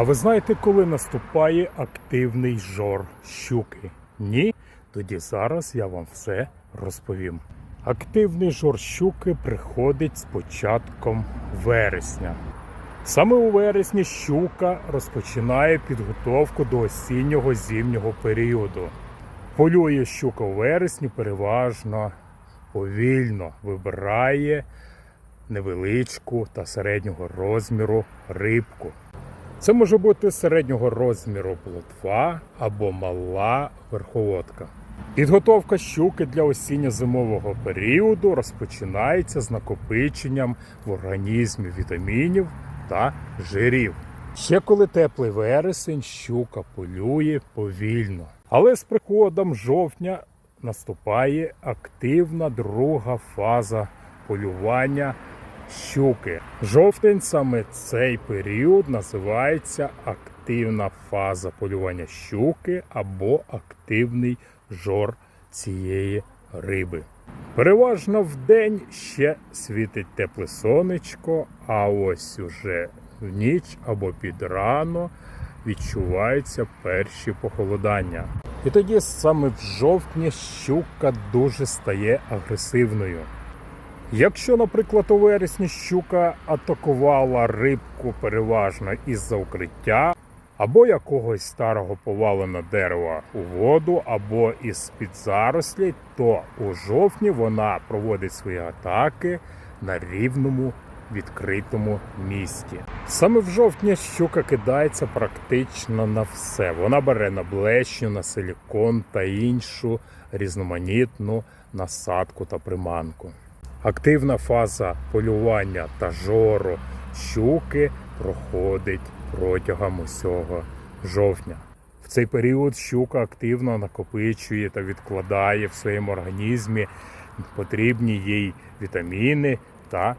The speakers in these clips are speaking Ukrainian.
А ви знаєте, коли наступає активний жор щуки? Ні? Тоді зараз я вам все розповім. Активний жор щуки приходить з початком вересня. Саме у вересні щука розпочинає підготовку до осіннього зимнього періоду. Полює щука у вересні переважно повільно вибирає невеличку та середнього розміру рибку. Це може бути середнього розміру плотва або мала верховодка. Підготовка щуки для осінньо-зимового періоду розпочинається з накопиченням в організмі вітамінів та жирів. Ще коли теплий вересень, щука полює повільно. Але з приходом жовтня наступає активна друга фаза полювання щуки. Жовтень саме цей період називається активна фаза полювання щуки або активний жор цієї риби. Переважно в день ще світить тепле сонечко, а ось уже в ніч або під рано відчуваються перші похолодання. І тоді саме в жовтні щука дуже стає агресивною. Якщо, наприклад, у вересні щука атакувала рибку переважно із-за укриття, або якогось старого поваленого дерева у воду, або із-під зарослі, то у жовтні вона проводить свої атаки на рівному відкритому місті. Саме в жовтні щука кидається практично на все. Вона бере на блещу, на силікон та іншу різноманітну насадку та приманку. Активна фаза полювання та жору щуки проходить протягом усього жовтня. В цей період щука активно накопичує та відкладає в своєму організмі потрібні їй вітаміни та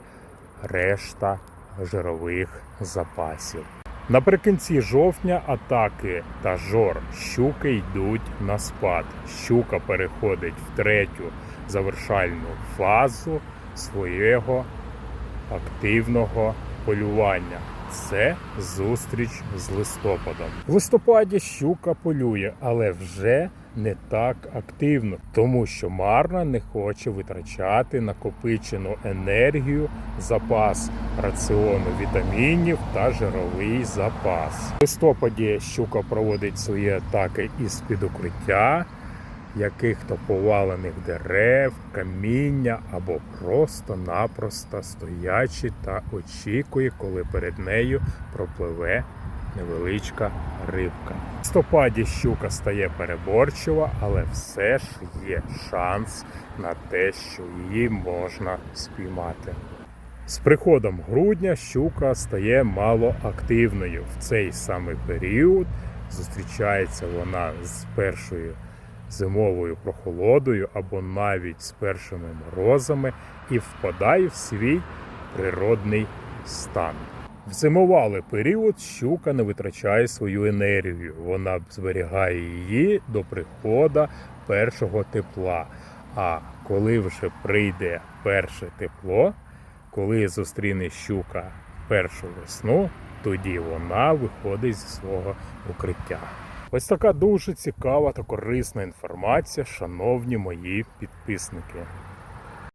решта жирових запасів. Наприкінці жовтня атаки та жор щуки йдуть на спад. Щука переходить в третю завершальну фазу свого активного полювання. Це зустріч з листопадом. В листопаді щука полює, але вже не так активно, тому що марна не хоче витрачати накопичену енергію, запас раціону вітамінів та жировий запас. В листопаді щука проводить свої атаки із під укриття, яких-то повалених дерев, каміння або просто-напросто стоячи та очікує, коли перед нею пропливе невеличка рибка. В листопаді щука стає переборчива, але все ж є шанс на те, що її можна спіймати. З приходом грудня щука стає малоактивною. В цей самий період зустрічається вона з першою зимовою прохолодою або навіть з першими морозами і впадає в свій природний стан. В зимовалий період щука не витрачає свою енергію. Вона зберігає її до приходу першого тепла. А коли вже прийде перше тепло, коли зустріне щука першу весну, тоді вона виходить зі свого укриття. Ось така дуже цікава та корисна інформація, шановні мої підписники.